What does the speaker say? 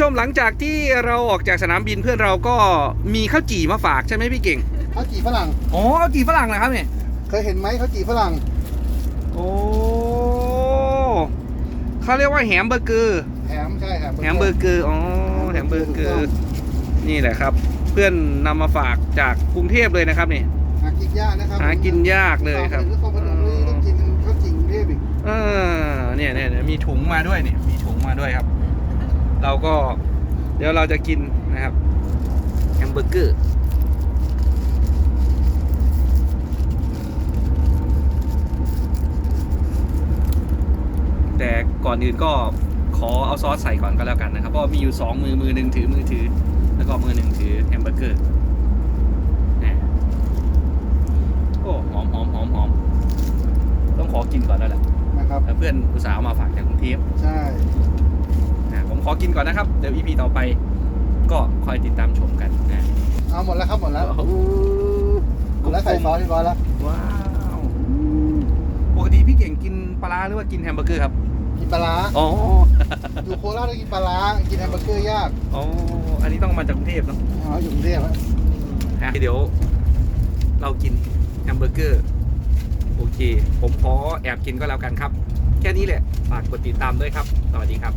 ชมหลังจากที่เราออกจากสนามบินเพื่อนเราก็มีข้าวจี่มาฝากใช่ไหมพี่เก่งข้าวจี่ฝรั่ง อ๋อข้าวจี่ฝรั่งนะครับเนี่ย เคยเห็นไหมข้าวจี่ฝรั่ง โอ้เขาเรียกว่าแฮมเบอร์เกอร์แหมใช่แหมแฮมเบอร์เกอร์ อ๋อแฮมเบอร์เกอร์ นี่แหละครับ เพื่อนนำมาฝากจากกรุงเทพเลยนะครับนี่หากินยากนะครับ หากินยากเลยครับหรือต้องพนมเลยต้องกินข้าวจี่กรุงเทพอีกเออเนี่ยเนี่ยเนี่ยมีถุงมาด้วยเนี่ยมีถุงมาด้วยครับ เราก็เดี๋ยวเราจะกินนะครับแฮมเบอร์เกอร์แต่ก่อนอื่นก็ขอเอาซอสใส่ก่อนก็แล้วกันนะครับ เพราะมีอยู่สองมือมือหนึ่งถือมือถือ แล้วก็มือหนึ่งถือแฮมเบอร์เกอร์เนี่ยโอ้หอมหอมหอมหอมต้องขอกินก่อนแล้วแหละนะครับแล้วเพื่อนอุตสาห์เอามาฝากจากกรุงเทพใช่นะผมข อกินก่อนนะครับ เดี๋ยว EP ต่อไปก็คอยติดตามชมกันนะเอาหมดแล้วครับหมดแล้วหมดแล้วใส่ซอสเรียบร้อยแล้วว้าวปกติพี่เก่งกินปลาร้าหรือว่ากินแฮมเบอร์เกอร์ครับกินปลาร้าอ๋ออยู่โคราชต้องกินปลาร้ากินแฮมเบอร์เกอร์ยากอ๋ออันนี้ต้องมาจากกรุงเทพเนาะอ๋ออยู่กรุงเทพอะอะเดี๋ยว เรากินแฮมเบอร์เกอร์โอเค ผมขอแอบกินก็แล้วกันครับ แค่นี้แหละฝากกดติดตามด้วยครับ สวัสดีครับ